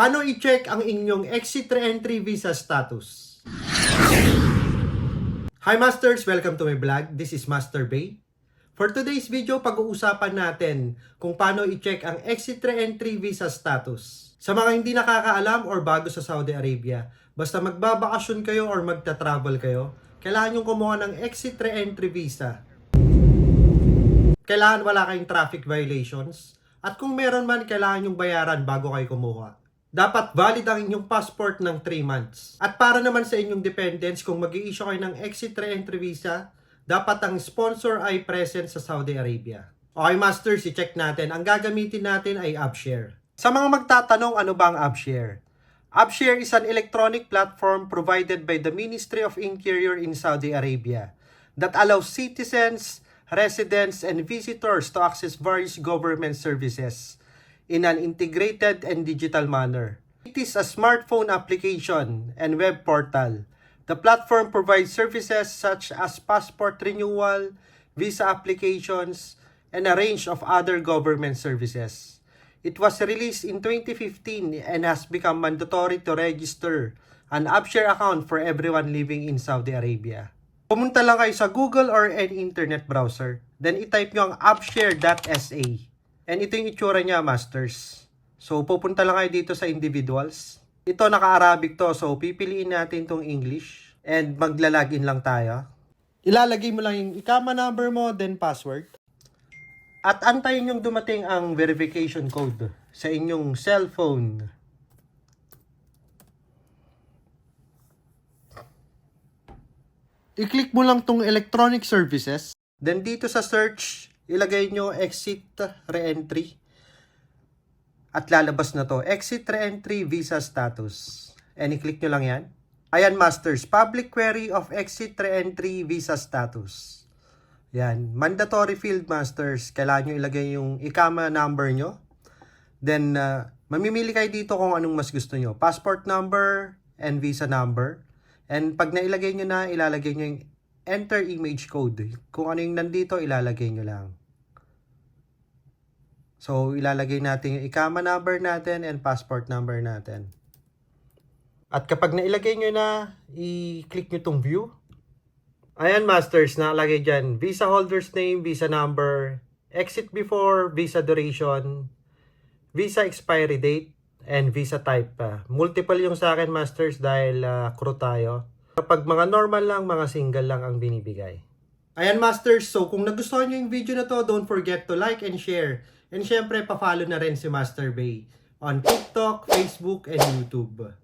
Paano i-check ang inyong exit re-entry visa status? Hi Masters! Welcome to my vlog. This is Master Bay. For today's video, pag-uusapan natin kung paano i-check ang exit re-entry visa status. Sa mga hindi nakakaalam or bago sa Saudi Arabia, basta magbabakasyon kayo or magta-travel kayo, kailangan yung kumuha ng exit re-entry visa. Kailangan wala kayong traffic violations. At kung meron man, kailangan yung bayaran bago kayo kumuha. Dapat valid ang inyong passport ng 3 months. At para naman sa inyong dependents, kung mag issue kayo ng exit re-entry visa, dapat ang sponsor ay present sa Saudi Arabia. Okay, Masters, i-check natin. Ang gagamitin natin ay AppShare. Sa mga magtatanong, ano ba ang AppShare? AppShare is an electronic platform provided by the Ministry of Interior in Saudi Arabia that allows citizens, residents, and visitors to access various government services in an integrated and digital manner. It is a smartphone application and web portal. The platform provides services such as passport renewal, visa applications, and a range of other government services. It was released in 2015 and has become mandatory to register an AppShare account for everyone living in Saudi Arabia. Pumunta lang kayo sa Google or any internet browser. Then itype nyo ang appshare.sa. And ito yung itsura niya, masters. So, pupunta lang kayo dito sa individuals. Ito, naka-Arabic to. So, pipiliin natin tong English. And magla-login lang tayo. Ilalagay mo lang yung ikama number mo, then password. At antayin yung dumating ang verification code sa inyong cellphone. I-click mo lang tong electronic services. Then dito sa search, ilagay nyo exit re-entry. At lalabas na to, exit re-entry visa status. And i-click nyo lang yan. Ayan, masters, public query of exit re-entry visa status. Yan, mandatory field masters. Kailangan nyo ilagay yung ikama number nyo. Then, uh, mamimili kayo dito kung anong mas gusto nyo. Passport number and visa number. And pag nailagay nyo na, ilalagay nyo yung enter image code. Kung ano yung nandito, ilalagay nyo lang. So, ilalagay natin yung ikama number natin and passport number natin. At kapag nailagay nyo na, i-click nyo tong view. Ayan, masters, nakalagay dyan. Visa holder's name, visa number, exit before, visa duration, visa expiry date, and visa type pa. Multiple yung sa akin, masters, dahil uh, crew tayo. Kapag mga normal lang, mga single lang ang binibigay. Ayan, masters. So, kung nagustuhan nyo yung video na to, don't forget to like and share. And syempre, pa-follow na rin si Master Bay on TikTok, Facebook, and YouTube.